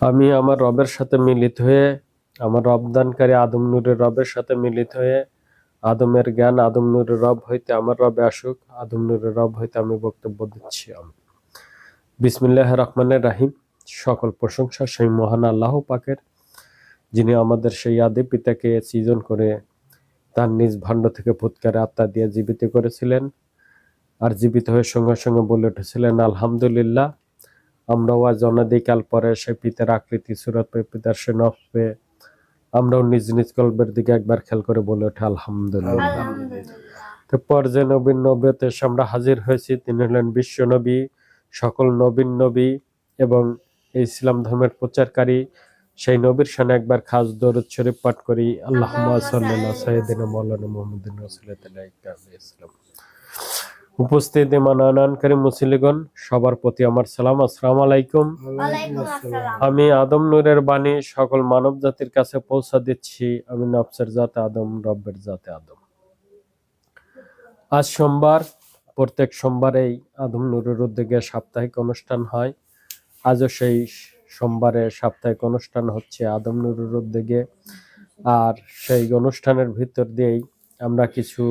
আমি আমার রবের সাথে মিলিত হয়ে, আমার রবদানকারী আদম নূরের রবের সাথে মিলিত হয়ে, আদমের জ্ঞান আদম নূরের রব হইতে আমার রবে আসুক, আদম নূরের রব হইতে আমি বক্তব্য দিচ্ছি আমি। বিসমিল্লাহ রহমানের রাহিম। সকল প্রশংসা সেই মহান আল্লাহ পাকের, যিনি আমাদের সেই আদি পিতাকে সৃজন করে তার নিজ ভাণ্ড থেকে ফুৎকারে আত্মা দিয়ে জীবিত করেছিলেন, আর জীবিত হয়ে সঙ্গে সঙ্গে বলে উঠেছিলেন, আলহামদুলিল্লাহ আমরাও আজ অনাদিকাল পরে সে পিতার আকৃতি সুরত পেয়ে পিতার সে নফ পেয়ে আমরাও নিজ নিজ কল্পের দিকে একবার খেয়াল করে বলে ওঠে আলহামদুলিল্লাহ। তো পর্যে নবীন নবীতে আমরা হাজির হয়েছি তিনি হলেন বিশ্ব নবী সকল নবীন নবী এবং এই ইসলাম ধর্মের প্রচারকারী। সেই নবীর সামনে একবার খাস দরুদ শরীফ পাঠ করি। আল্লাহ সাল্লাহ সাইদিন মৌলানা মোহাম্মদিন রসুল্লাহ উপস্থিত মানানকারী মুসলিগণ সবার প্রতি আমার সালাম। আসসালামু আলাইকুম। আমি আদম নূরের বাণী সকল মানব জাতির কাছে পৌঁছা দিচ্ছি। আমি নফসের জাতে আদম রব্বের জাতে আদম। আজ সোমবার প্রত্যেক সোমবার এই আদম নূরের উদ্যোগে সাপ্তাহিক অনুষ্ঠান হয়। আজও সেই সোমবারে সাপ্তাহিক অনুষ্ঠান হচ্ছে আদম নূরের উদ্যোগে। আর সেই অনুষ্ঠানের ভিতর দিয়েই আমরা কিছু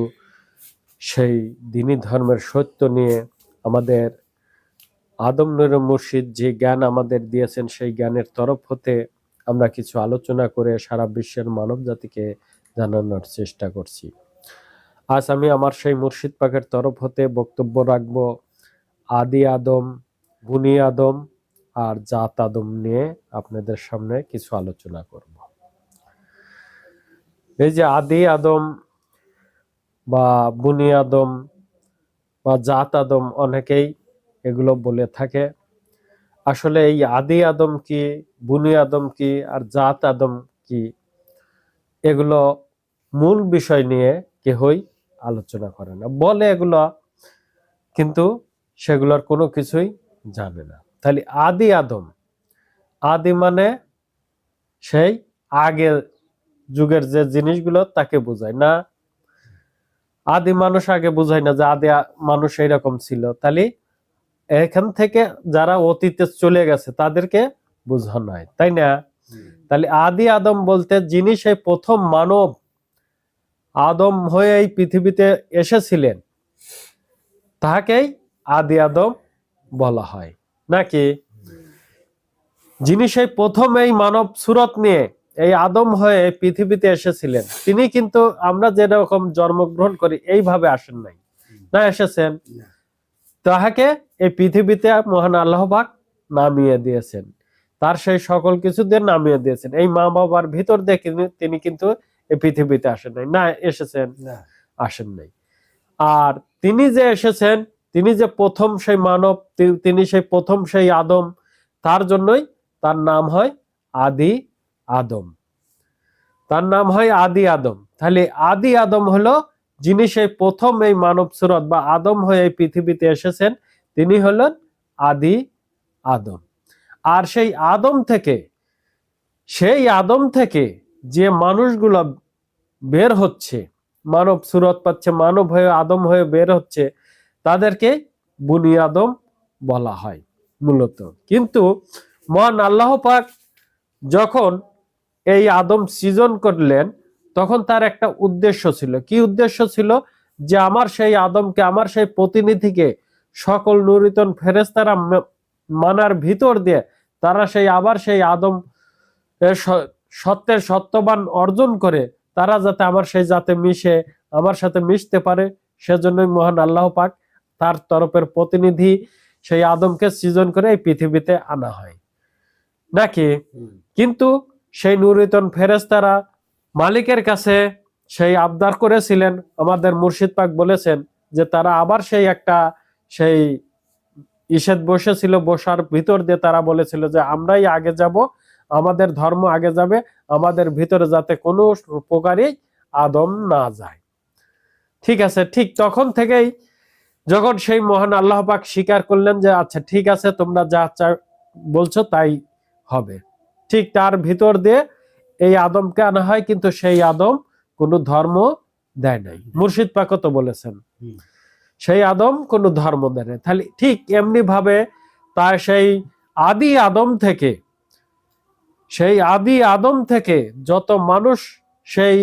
সেই দিনী ধর্মের সত্য নিয়ে আমাদের আদম নুর মুর্শিদ যে জ্ঞান আমাদের দিয়েছেন, সেই জ্ঞানের তরফ হতে আমরা কিছু আলোচনা করে সারা বিশ্বের মানব জাতিকে জানানোর চেষ্টা করছি। আজ আমি আমার সেই মুর্শিদ পাকের তরফ হতে বক্তব্য রাখব আদি আদম, বুনি আদম আর জাত আদম নিয়ে আপনাদের সামনে কিছু আলোচনা করব। এই যে আদি আদম বা বুনিয়াদম বা জাত আদম অনেকেই এগুলো বলে থাকে। আসলে এই আদি আদম কি, বুনি আদম কি, আর জাত আদম কি, এগুলো মূল বিষয় নিয়ে কেহই আলোচনা করে না। বলে এগুলো, কিন্তু সেগুলোর কোনো কিছুই জানে না। তাহলে আদি আদম, আদি মানে সেই আগের যুগের যে জিনিসগুলো তাকে বোঝায় না আদি মানুষ আগে বোঝায় না যে আদি মানুষ এইরকম ছিল। তাহলে এখান থেকে যারা অতীতে চলে গেছে তাদেরকে বোঝানো হয় তাই না? তাহলে আদি আদম বলতে যিনি সেই প্রথম মানব আদম হয়ে এই পৃথিবীতে এসেছিলেন তাহাকেই আদি আদম বলা হয়। নাকি? যিনি সেই প্রথম এই মানব সুরত নিয়ে এই আদম হয়ে এই পৃথিবীতে এসেছিলেন। তিনি কিন্তু আমরা যেরকম জন্মগ্রহণ করি এইভাবে আসেন নাই। না এসেছেন? তাহাকে এই পৃথিবীতে মহান আল্লাহ পাক নামিয়ে দিয়েছেন। তার সেই সকল কিছু দিয়ে নামিয়ে দিয়েছেন। এই মা বাবার ভিতর দিয়ে তিনি কিন্তু এই পৃথিবীতে আসেন নাই। না এসেছেন আসেন নাই। আর তিনি যে এসেছেন তিনি যে প্রথম সেই মানব তিনি সেই প্রথম সেই আদম তার জন্যই তার নাম হয় আদি আদম। তার নাম হয় আদি আদম। তাহলে আদি আদম হলো যিনি সেই প্রথম এই মানব সুরত বা আদম হয়ে এই পৃথিবীতে এসেছেন, তিনি হলেন আদি আদম। আর সেই আদম থেকে, সেই আদম থেকে যে মানুষগুলো বের হচ্ছে, মানব সুরত পাচ্ছে, মানব হয়ে, আদম হয়ে বের হচ্ছে, তাদেরকে বুনি আদম বলা হয় মূলত। কিন্তু মহান আল্লাহ পাক যখন এই আদম সৃজন করলেন তখন তার একটা উদ্দেশ্য ছিল। কি উদ্দেশ্য ছিল? যে আমার সেই আদমকে আমার সেই প্রতিনিধিকে সকল নুরিতন ফেরেস্তারা মানার ভিতর দিয়ে তারা সেই আবার সেই আদম সত্যের সত্যবান অর্জন করে তারা যাতে আমার সেই জাতে মিশে আমার সাথে মিশতে পারে সেজন্যই মহান আল্লাহ পাক তার তরফের প্রতিনিধি সেই আদমকে সৃজন করে এই পৃথিবীতে আনা হয়। নাকি? কিন্তু সেই নুরিতন ফেরেস্তারা মালিকের কাছে সেই আবদার করেছিলেন। আমাদের মুর্শিদ পাক বলেছেন যে তারা আবার সেই একটা সেই ইসেদ বসেছিল, বসার ভিতর দিয়ে তারা বলেছিল যে আমরাই আগে যাব, আমাদের ধর্ম আগে যাবে, আমাদের ভিতরে যাতে কোনো প্রকারই আদম না যায়। ঠিক আছে, ঠিক তখন থেকেই যখন সেই মহান আল্লাহ পাক স্বীকার করলেন যে আচ্ছা ঠিক আছে, তোমরা যা বলছো তাই হবে। ঠিক তার ভিতর দিয়ে এই আদমকে আনা হয় কিন্তু সেই আদম কোনো ধর্ম দেয় নাই। মুর্শিদ পাকও তো বলেছেন সেই আদম কোনো ধর্ম দেয় নাই। তাহলে ঠিক এমনি ভাবে তার সেই আদি আদম থেকে সেই আদি আদম থেকে যত মানুষ সেই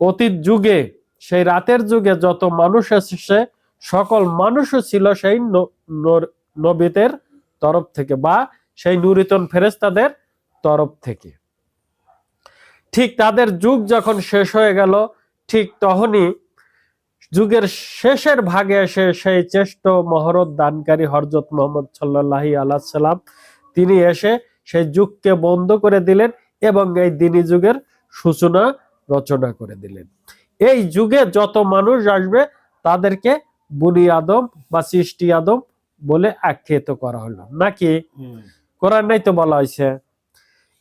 অতীত যুগে সেই রাতের যুগে যত মানুষ এসেছে সকল মানুষও ছিল সেই ন- নর- নবীদের তরফ থেকে বা সেই নুরিতন ফেরেস্তাদের তরফ থেকে। ঠিক তাদের যুগ যখন শেষ হয়ে গেল, ঠিক তখনই যুগের শেষের ভাগে এসে সেই চেষ্ট মহরত দানকারী হরজত মোহাম্মদ সাল্লাহি আল্লাহ সাল্লাম, তিনি এসে সেই যুগকে বন্ধ করে দিলেন এবং এই দিনী যুগের সূচনা রচনা করে দিলেন। এই যুগে যত মানুষ আসবে, তাদেরকে বুনি আদম বা সৃষ্টি আদম বলে আখ্যায়িত করা হলো। নাকি? কোরআন নাই তো বলা হয়েছে।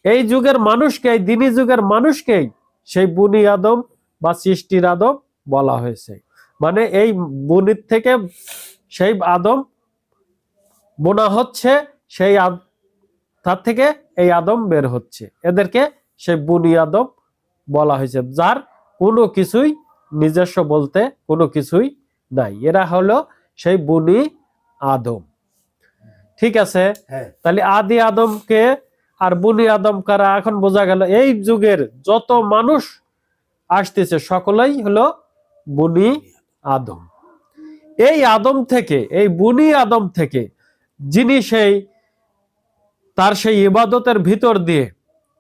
এই যুগের মানুষকে দিনী যুগের মানুষকেই সেই বুনি আদম বা সৃষ্টির আদম বলা হয়েছে। মানে এই বুনির থেকে সেই আদম বোনা হচ্ছে, সেই তার থেকে এই আদম বের হচ্ছে। এদেরকে সেই বুনি আদম বলা হয়েছে, যার কোনো কিছুই নিজস্ব বলতে কোনো কিছুই নাই। এরা হলো সেই বুনি আদম। ঠিক আছে? হ্যাঁ। তাহলে আদি আদমকে আর বুনি আদম কারা? এখন বোঝা গেল এই যুগের যত মানুষ আসতেছে সকলেই হলো বুনি আদম। এই আদম থেকে এই বুনি আদম থেকে যিনি সেই তার সেই ইবাদতের ভিতর দিয়ে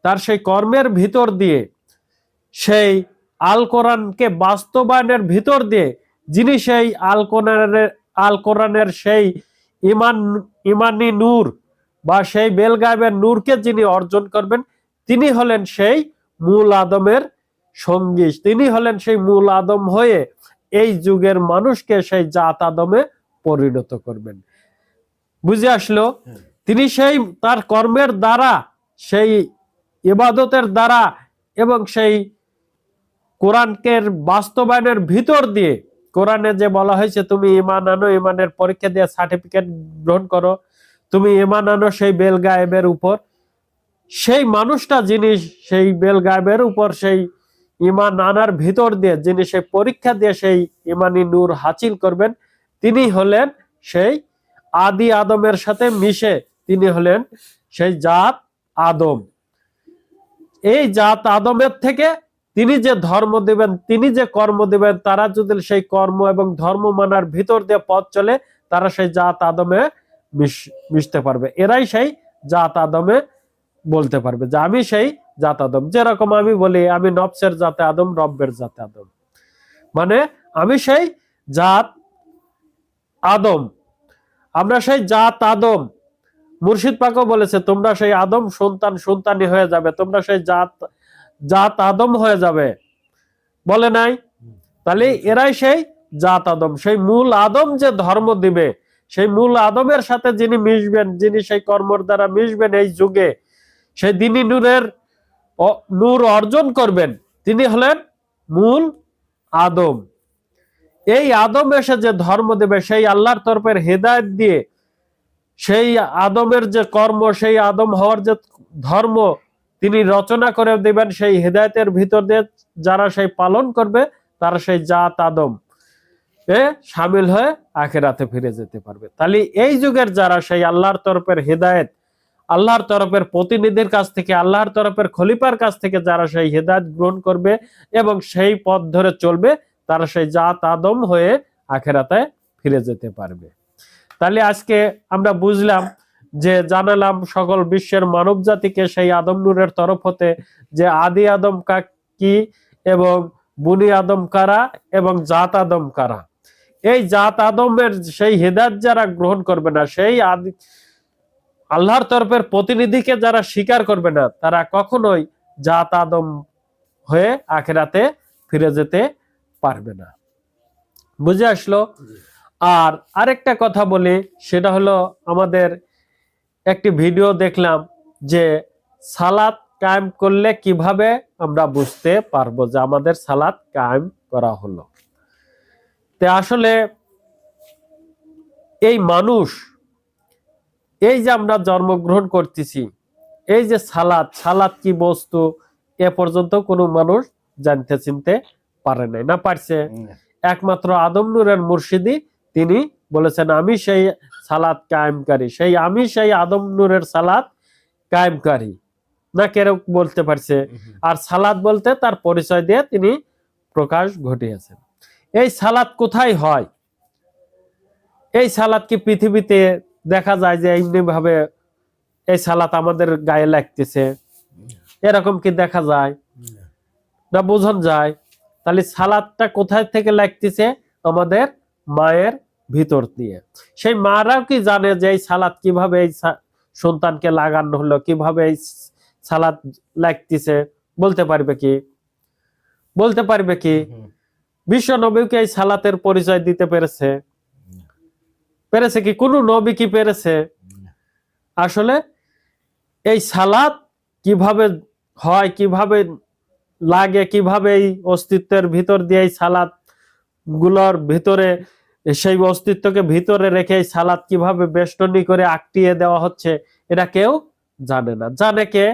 তার সেই কর্মের ভিতর দিয়ে সেই আল কোরআনকে বাস্তবায়নের ভিতর দিয়ে যিনি সেই আল কোরআনের আল কোরআনের সেই ইমান, ইমানি নূর বা সেই বেলগায়েবের নূরকে যিনি অর্জন করবেন, তিনি হলেন সেই মূল আদমের সঙ্গী তিনি হলেন সেই মূল আদম হয়ে এই যুগের মানুষকে সেই জাত আদমে পরিণত করবেন বুঝে আসলো। তিনি সেই তার কর্মের দ্বারা, সেই ইবাদতের দ্বারা এবং সেই কোরআনকে বাস্তবায়নের ভিতর দিয়ে কোরআনে যে বলা হয়েছে, তুমি ইমান আনো ইমানের পরীক্ষা দিয়ে সার্টিফিকেট গ্রহণ করো। তুমি ইমান আনো সেই বেল গায়েবের উপর। সেই মানুষটা যিনি সেই বেল গায়েবের উপর সেই ইমান আনার ভিতর দিয়ে, যিনি সেই পরীক্ষা দিয়ে সেই ইমানি নূর হাসিল করবেন, তিনি হলেন সেই আদি আদমের সাথে মিশে তিনি হলেন সেই জাত আদম। এই জাত আদমের থেকে তিনি যে ধর্ম দেবেন, তিনি যে কর্ম দেবেন, তারা যদি সেই কর্ম এবং ধর্ম মানার ভিতর দিয়ে পথ চলে, তারা সেই জাত আদমে মিশতে পারবে। এরাই সেই জাত আদমে বলতে পারবে যে, আমি সেই জাত আদম। যেরকম আমি বলি, আমি নবসের জাতে আদম, রব্বের জাতে আদম। মানে আমি সেই জাত আদম। আমরা সেই জাত আদম। মুর্শিদ পাকও বলেছে, তোমরা সেই আদম সন্তান সন্তানি হয়ে যাবে। তোমরা সেই জাত জাত আদম হয়ে যাবে। বলে নাই? তাহলে এরাই সেই জাত আদম। সেই মূল আদম যে ধর্ম দিবে সেই মূল আদমের সাথে যিনি মিশবেন যিনি সেই কর্মর দ্বারা মিশবেন এই যুগে সেই দিনী নূরের নূর অর্জন করবেন তিনি হলেন মূল আদম। এই আদম এসে যে ধর্ম দেবে সেই আল্লাহর তরফের হেদায়ত দিয়ে সেই আদমের যে কর্ম সেই আদম হওয়ার যে ধর্ম তিনি রচনা করে দেবেন সেই হেদায়তের ভিতর দিয়ে যারা সেই পালন করবে, তারা সেই জাত আদম, এ সামিল হয়ে আখেরাতে ফিরে যেতে পারবে। তাহলে এই যুগের যারা সেই আল্লাহর তরফের হেদায়েত, আল্লাহর তরফের প্রতিনিধির কাছ থেকে, আল্লাহর তরফের খলিফার কাছ থেকে যারা সেই হেদায়েত গ্রহণ করবে এবং সেই পথ ধরে চলবে, তারা সেই জাত আদম হয়ে আখেরাতে ফিরে যেতে পারবে। তাহলে আজকে আমরা বুঝলাম যে জানালাম সকল বিশ্বের মানব জাতিকে সেই আদম নূরের তরফ হতে যে আদি আদম কা এবং বুনি আদম কারা এবং জাত আদম কারা। এই জাত আদমের সেই হেদায়ত যারা গ্রহণ করবে না, সেই আদি আল্লাহর তরফের প্রতিনিধিকে যারা স্বীকার করবে না, তারা কখনোই জাত আদম হয়ে আখেরাতে ফিরে যেতে পারবে না। বুঝে আসলো? আর আরেকটা কথা বলি, সেটা হলো আমাদের একটি ভিডিও দেখলাম যে সালাত কায়েম করলে কীভাবে আমরা বুঝতে পারব যে আমাদের সালাত কায়েম করা হলো? তে আসলে এই মানুষ এই যে আমরা জন্মগ্রহণ করতেছি এই যে সালাদ সালাদ কি বস্তু? এ পর্যন্ত কোনো মানুষ জানতে চিনতে পারে নাই না পারছে। একমাত্র আদম নূরের মুর্শিদি তিনি বলেছেন আমি সেই সালাদ কায়েমকারী। সেই আমি সেই আদম নূরের সালাদ কায়েমকারী। না কেউ বলতে পারছে। আর সালাদ বলতে তার পরিচয় দিয়ে তিনি প্রকাশ ঘটিয়েছেন। এই সালাদ কোথায় হয়? এই সালাদ কি পৃথিবীতে দেখা যায় যে এমনি ভাবে এই সালাত আমাদের গায়ে লাগতেছে? এরকম কি দেখা যায়? না। বোঝন যায়। তাহলে সালাদটা কোথায় থেকে লাগতেছে? আমাদের মায়ের ভিতর দিয়ে। সেই মারাও কি জানে যে এই সালাদ কীভাবে এই সন্তানকে লাগানো হলো কীভাবে এই সালাদ লাগতেছে বলতে পারবে কি? বলতে পারবে কি? বিশ্ব নবীকে এই সালাতের পরিচয় দিতে পেরেছে। পেরেছে কি? কোন নবী কি পেরেছে? আসলে এই সালাত কীভাবে হয় কীভাবে লাগে কীভাবে এই অস্তিত্বের ভিতর দিয়ে এই সালাদগুলোর ভিতরে সেই অস্তিত্বকে ভিতরে রেখে এই সালাদ কীভাবে বেষ্টনী করে আটটিয়ে দেওয়া হচ্ছে এটা কেউ জানে না। জানে কে?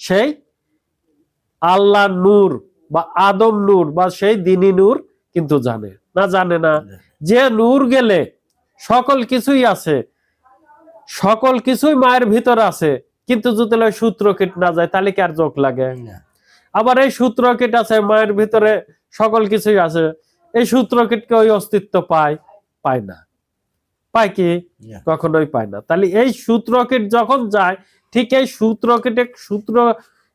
সেই আল্লাহ নূর বা আদম নূর বা সেই দিনী নূর কিন্তু জানে। না জানে না? যে নূর গেলে সকল কিছুই আছে সকল কিছুই মায়ের ভিতর আছে কিন্তু যদি সূত্র কিট না যায় তাহলে কি আর চোখ লাগে? আবার এই সূত্র কিট আছে মায়ের ভিতরে সকল কিছুই আছে এই সূত্র কিটকে ওই অস্তিত্ব পায় পায় না। পায় কি? কখনোই পায় না। তাহলে এই সূত্র কিট যখন যায় ঠিক এই সূত্র কিটে সূত্র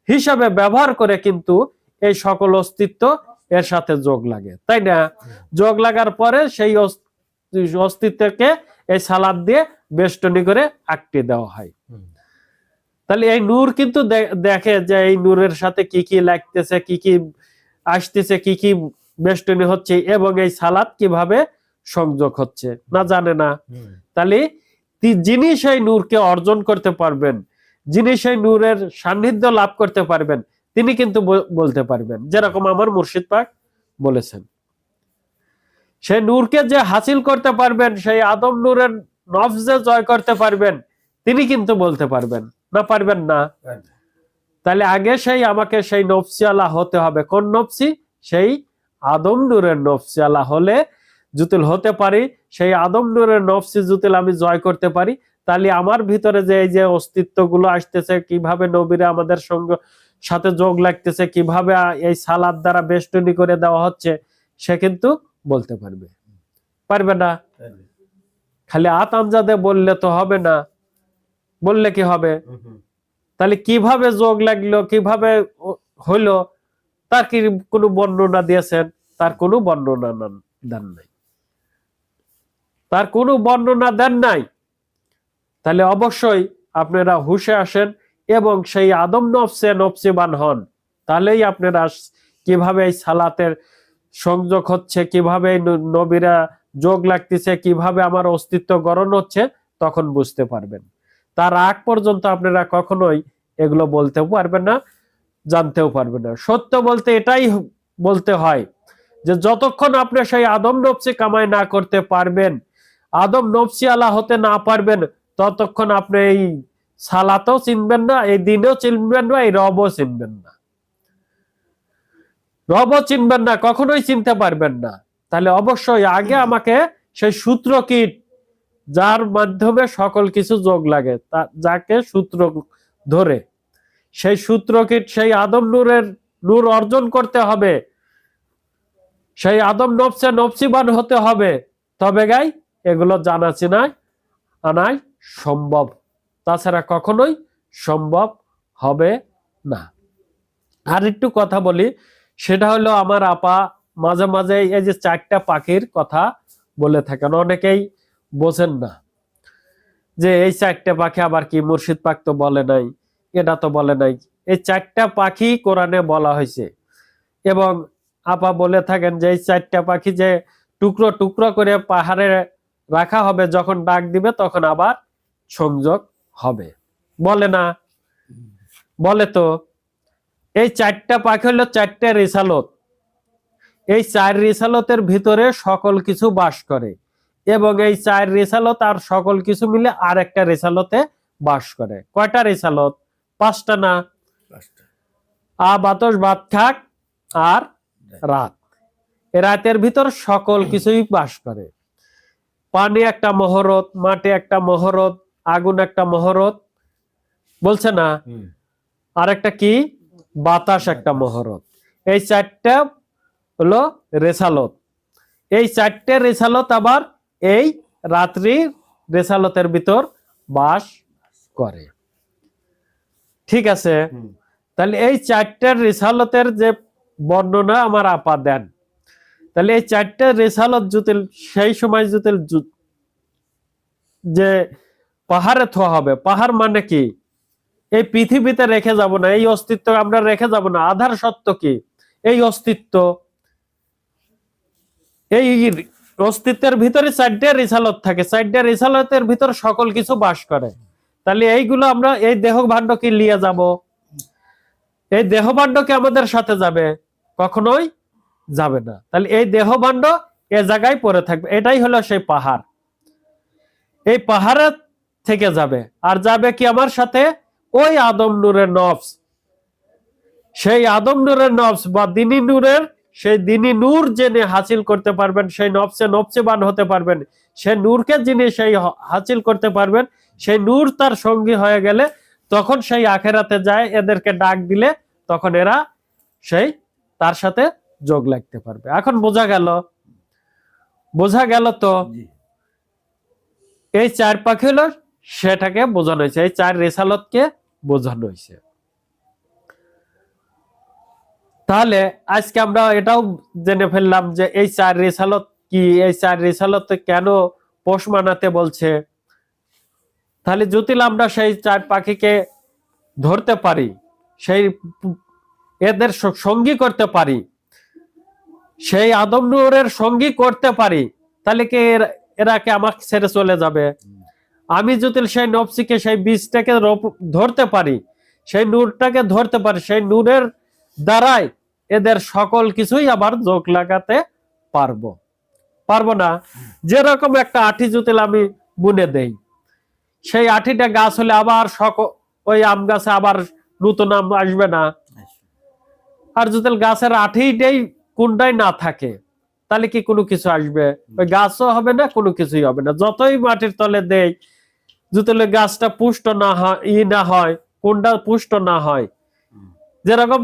হিসাবে ব্যবহার করে কিন্তু এই সকল অস্তিত্ব এর সাথে যোগ লাগে তাই না? যোগ লাগার পরে সেই অস- অস্তিত্বকে এই সালাদ দিয়ে বেষ্টনী করে আটকে দেওয়া হয়। তাহলে এই নূর কিন্তু দেখে যে এই নূরের সাথে কি কি লাগতেছে কি কি আসতেছে কি কি বেষ্টনী হচ্ছে এবং এই সালাদ কীভাবে সংযোগ হচ্ছে? না জানে না। তাহলে যিনি সেই নূরকে অর্জন করতে পারবেন যিনি সেই নূরের সান্নিধ্য লাভ করতে পারবেন তিনি কিন্তু বলতে পারবেন যেরকম আমার মুর্শিদ পাক বলেছেন। সেই নূরকে যে হাসিল করতে পারবেন সেই আদম নূরের নফস যে জয় করতে পারবেন তিনি কিন্তু বলতে পারবেন না পারবেন না? তাহলে আগে সেই আমাকে সেই নফসিয়ালা হতে হবে। কোন নফসি? সেই আদম নূরের নফসিয়ালা হলে জুতিল হতে পারি সেই আদম নূরের নফসি জুতিল আমি জয় করতে পারি। তাহলে আমার ভিতরে যে এই যে অস্তিত্বগুলো আসতেছে কীভাবে নবীরা আমাদের সঙ্গে সাথে যোগ লাগতেছে কীভাবে এই সালাদ দ্বারা বেষ্টনী করে দেওয়া হচ্ছে সে কিন্তু বলতে পারবে। পারবে না? খালি আত আমজাদে বললে তো হবে না। বললে কি হবে? তাহলে কীভাবে যোগ লাগল কীভাবে হইল তার কি কোনো বর্ণনা দিয়েছেন? তার কোনো বর্ণনা দেন নাই। তার কোনো বর্ণনা দেন নাই। তাহলে অবশ্যই আপনারা হুশে আসেন এবং সেই আদম নফসে নফসিবান হন। তাহলেই আপনারা কীভাবে এই সালাতের সংযোগ হচ্ছে, কীভাবে নবীরা যোগ লাগতেছে, কীভাবে আমার অস্তিত্ব গড়ন হচ্ছে, তখন বুঝতে পারবেন। তার আগ পর্যন্ত আপনারা কখনোই এগুলো বলতেও পারবেন না। জানতেও পারবে না। সত্য বলতে এটাই বলতে হয় যে যতক্ষণ আপনি সেই আদম নবসি কামাই না করতে পারবেন, আদম নফসি আলা হতে না পারবেন, ততক্ষণ আপনি এই সালাতেও চিনবেন না, এই দিনেও চিনবেন না, এই রবও চিনবেন না। রবও চিনবেন না, কখনোই চিনতে পারবেন না। তাহলে অবশ্যই আগে আমাকে সেই সূত্র কীট, যার মাধ্যমে সকল কিছু যোগ লাগে যাকে সূত্র ধরে সেই সূত্রকীট সেই আদম নূরের নূর অর্জন করতে হবে। সেই আদম নফসে নবসিবান হতে হবে। তবে গাই, এগুলো জানা চেনায় আনাই সম্ভব। তাছাড়া কখনোই সম্ভব হবে না। আর একটু কথা বলি, সেটা হলো আমার আপা মাঝে মাঝে এই যে চারটা পাখির কথা বলে থাকেন, অনেকেই বোঝেন না যে এই চারটা পাখি আবার কি মুর্শিদ পাক তো বলে নাই। এটা তো বলে নাই। এই চারটা পাখি কোরআনে বলা হয়েছে। এবং আপা বলে থাকেন যে, এই চারটা পাখি যে টুকরো টুকরো করে পাহাড়ে রাখা হবে, যখন ডাক দিবে তখন আবার সংযোগ হবে। বলে না। বলে তো, এই চারটা পাখি হলো চারটা রিসালত। এই চার রিসালতের ভিতরে সকল কিছু বাস করে। এবং এই চার রিসালত আর সকল কিছু মিলে আর একটা রিসালতে বাস করে। কয়টা রিসালত? পাঁচটা না? আ বাতস ভাত খাক আর রাত। এ রাতের ভিতর সকল কিছুই বাস করে। পানি একটা মহরত মাটি একটা মহরত আগুন একটা মহরত। বলছে না? আর একটা কি? বাতাস। একটা মহরত। এই চারটা হলো রেসালত। এই চারটে রেসালত আবার এই রাত্রি রেসালতের ভিতর বাস করে। ঠিক আছে? তাহলে এই চারটার রেসালতের যে বর্ণনা আমার আপা দেন তাহলে এই চারটা রেসালত জুতিল সেই সময় জুতিল যে পাহাড়ে থোয়া হবে পাহাড় মানে কি? এই পৃথিবীতে রেখে যাব না এই অস্তিত্ব আমরা রেখে যাব না আধার সত্য কি? এই অস্তিত্ব এই অস্তিত্বের ভিতরে চারটে রিসালত থাকে চারটে রিসালতের ভিতর সকল কিছু বাস করে। তাহলে এইগুলো আমরা, এই দেহ ভাণ্ডকে নিয়ে যাব। এই দেহ ভাণ্ডকে আমাদের সাথে যাবে, কখনোই যাবে না। তাহলে এই দেহ ভাণ্ড এ জায়গায় পড়ে থাকবে। এটাই হলো সেই পাহাড়। এই পাহাড়ের থেকে যাবে। আর যাবে কি আমার সাথে? ওই আদম নূরের নফস। সেই আদম নূরের নফস বা দিনী নূরের, সেই দিনী নূর জেনে হাসিল করতে পারবেন, সেই নফসে নফসেবান হতে পারবেন। সেই নূরকে যিনি সেই হাসিল করতে পারবেন সেই নূর তার সঙ্গী হয়ে গেলে তখন সেই আখেরাতে যায় এদেরকে ডাক দিলে তখন এরা সেই তার সাথে যোগ লাগতে পারবে। এখন বোঝা গেল বোঝা গেল তো এই চার পাখি হলো সেটাকে বোঝানো হয়েছে এই চার রেসালতকে বোঝানো হয়েছে। তাহলে আজকে আমরা এটাও জেনে ফেললাম যে এই চার রেসালত কি এই চার রেসালত কেন পোষ মানাতে বলছে? তাহলে জটিল আমরা সেই চার পাখিকে ধরতে পারি, সেই এদের সঙ্গী করতে পারি, সেই আদম নূরের সঙ্গী করতে পারি, তাহলে কি এরা- কি আমাকে ছেড়ে চলে যাবে? আমি যদি সেই নফসিকে, সেই বীজটাকে ধরতে পারি, সেই নূরটাকে ধরতে পারি, সেই নূরের দ্বারাই এদের সকল কিছুই আবার যোগ লাগাতে পারব। পারব না? যেরকম একটা আঠি জুতিল আমি বুনে দেই সেই আঠিটা গাছ হলে আবার সক ওই আম গাছে আবার নতুন আম আসবে না। আর যদি গাছের আঠিটাই কোনটাই না থাকে তাহলে কি কোনো কিছু আসবে? ওই গাছও হবে না কোনো কিছুই হবে না। যতই মাটির তলে দেই যদি গাছটা পুষ্ট না হয় ই না হয় কোনটা পুষ্ট না হয় যেরকম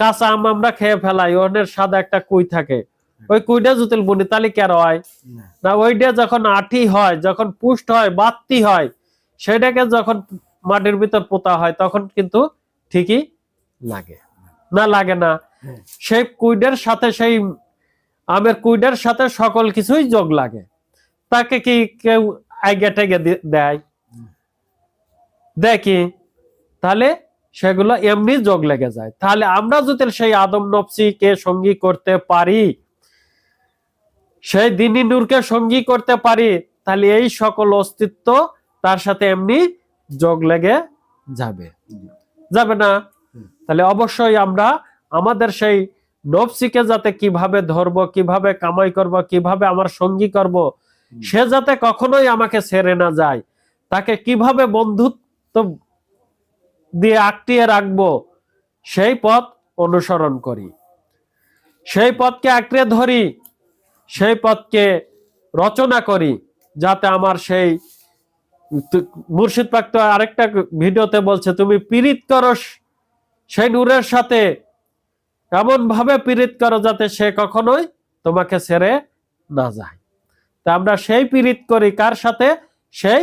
কাঁচা আম আমরা খেয়ে ফেলাই ওনের সাদা একটা কুই থাকে ওই কুইটা জুতিল বুনি তাহলে কেন হয়? না। না ওইটা যখন আঠি হয় যখন পুষ্ট হয় বাত্তি হয় সেটাকে যখন মাটির ভিতর পোতা হয় তখন কিন্তু ঠিকই লাগে। না লাগে না। হ্যাঁ। সেই কুইডের সাথে সেই আমের কুইডের সাথে সকল কিছুই যোগ লাগে। তাকে কি কেউ আগে টেগে দেয়? দেখি। তাহলে সেগুলো এমনি যোগ লেগে যায়। তাহলে আমরা যদি সেই আদম নফসিকে সঙ্গী করতে পারি সেই দিনী নূরকে সঙ্গী করতে পারি তাহলে এই সকল অস্তিত্ব তার সাথে এমনি যোগ লেগে যাবে। যাবে না? তাহলে অবশ্যই আমরা আমাদের সেই নফসিকে যাতে কীভাবে ধরব কীভাবে কামাই করব কীভাবে আমার সঙ্গী করব সে যাতে কখনোই আমাকে ছেড়ে না যায় তাকে কীভাবে বন্ধুত্ব দিয়ে আটটিয়ে রাখব সেই পথ অনুসরণ করি। সেই পথকে আঁকড়ে ধরি সেই পথকে রচনা করি যাতে আমার সেই মুর্শিদ পাক তো আরেকটা ভিডিওতে বলছে, তুমি পীড়িত করো সেই নূরের সাথে এমন ভাবে পীড়িত করো যাতে সে কখনোই তোমাকে ছেড়ে না যায়? তা আমরা সেই পীড়িত করি কার সাথে? সেই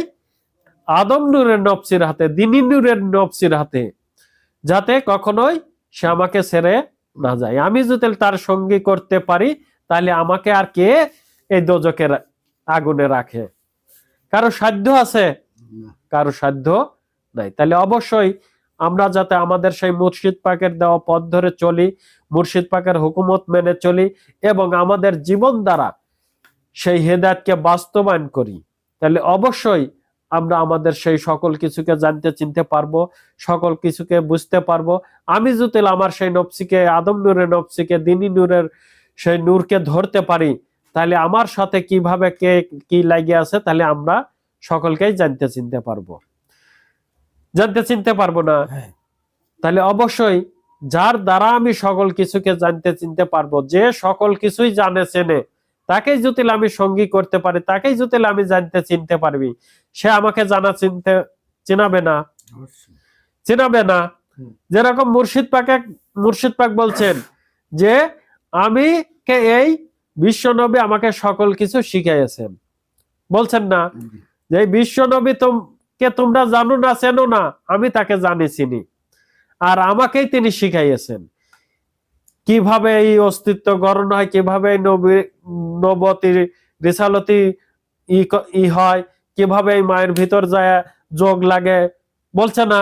আদম নূরের নফসির হাতে, দিনী নূরের নফসির হাতে, যাতে কখনোই সে আমাকে ছেড়ে না যায়। আমি যদি তার সঙ্গী করতে পারি, তাহলে আমাকে আর কে এই দোজকের আগুনে রাখে? কারও সাধ্য আছে? কারও সাধ্য নাই। তাহলে অবশ্যই আমরা যাতে আমাদের সেই মুর্শিদ পাকের দেওয়া পথ ধরে চলি মুর্শিদ পাকের হুকুমত মেনে চলি এবং আমাদের জীবন দ্বারা সেই হেদায়তকে বাস্তবায়ন করি। তাহলে অবশ্যই আমরা আমাদের সেই সকল কিছুকে জানতে চিনতে পারব সকল কিছুকে বুঝতে পারব। আমি যদি আমার সেই নফসিকে আদম নূরের নফসিকে দিনী নূরের সেই নূরকে ধরতে পারি তাহলে আমার সাথে কীভাবে কে কি লাগিয়ে আছে তাহলে আমরা সকলকেই জানতে চিনতে পারব। জানতে চিনতে পারব না? হ্যাঁ। তাহলে অবশ্যই যার দ্বারা আমি সকল কিছুকে জানতে চিনতে পারব যে সকল কিছুই জানে চেনে তাকেই যদি আমি সঙ্গী করতে পারি তাকেই যদি আমি জানতে চিনতে পারবি সে আমাকে জানা চিনতে চেনাবে না। চেনাবে না। যেরকম মুর্শিদ পাকে মুর্শিদ পাক বলছেন যে আমি কে এই বিশ্বনবী আমাকে সকল কিছু শিখাইয়েছেন। বলছেন না, যে বিশ্বনবী কে তোমরা জানো না, চেনো না, আমি তাকে জানি, চিনি। আর আমাকেই তিনি শিখাইয়েছেন। কীভাবে এই অস্তিত্ব গঠন হয়, কীভাবে নবী, নবতির রিসালতি ই হয়, কীভাবে এই মায়ের ভিতর যায়, যোগ লাগে। বলছে না,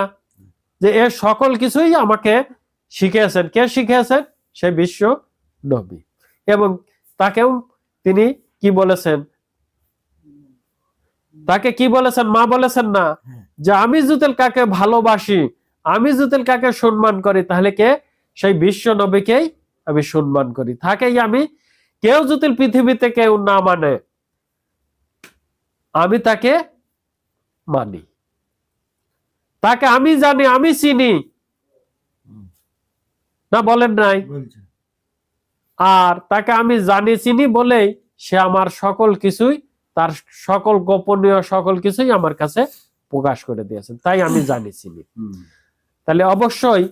যে এর সকল কিছুই আমাকে শিখিয়েছেন। কে শিখিয়েছেন? সে বিশ্ব নবী এবং তাকেও তিনি কি বলেছেন? তাকে কি বলেছেন? মা বলেছেন না হ্যাঁ। যে আমি জুতেল কাকে ভালোবাসি আমি জুতেল কাকে সম্মান করি তাহলে কে? সেই বিশ্ব নবীকেই আমি সম্মান করি। তাকেই আমি কেউ জুতিল পৃথিবীতে কেউ না মানে। আমি তাকে মানি। তাকে আমি জানি আমি চিনি। না বলেন নাই? আর তাকে আমি জানি চিনি বলেই সে আমার সকল কিছুই তার সকল গোপনীয় সকল কিছুই আমার কাছে প্রকাশ করে দিয়েছেন। তাই আমি জানি চিনি। তাহলে অবশ্যই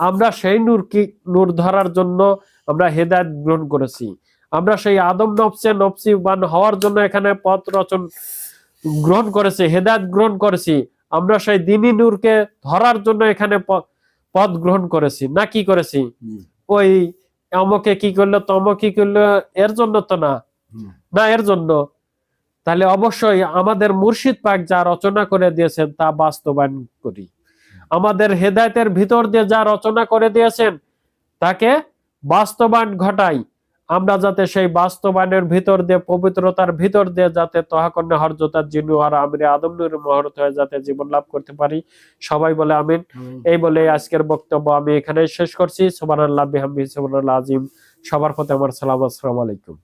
আমরা সেই নূর কি নূর ধরার জন্য আমরা হেদায়ত গ্রহণ করেছি। আমরা সেই আদম নফসে নফসি বান হওয়ার জন্য এখানে পথ রচন গ্রহণ করেছি হেদায়ত গ্রহণ করেছি। আমরা সেই দিনী নূরকে ধরার জন্য এখানে পথ গ্রহণ করেছি। না কি করেছি? ওই অমকে কি করল তমক কি করল এর জন্য তো না। না এর জন্য। তাহলে অবশ্যই আমাদের মুর্শিদ পাক যা রচনা করে দিয়েছেন তা বাস্তবায়ন করি। আমাদের হেদায়তের ভিতর দিয়ে যা রচনা করে দিয়েছেন তাকে বাস্তবায়ন ঘটাই। আমরা যাতে সেই বাস্তবায়নের ভিতর দিয়ে পবিত্রতার ভিতর দিয়ে যাতে তহাকন্যা হরজতার জিনু আর আমির আদমনুর মহরত হয়ে যাতে জীবন লাভ করতে পারি। সবাই বলে আমিন। এই বলে আজকের বক্তব্য আমি এখানে শেষ করছি। সুবহানাল্লাহ বিহামদিহি সুবহানাল্লাহ আজিম। সবার প্রতি আমার সালাম আসসালাম আলাইকুম।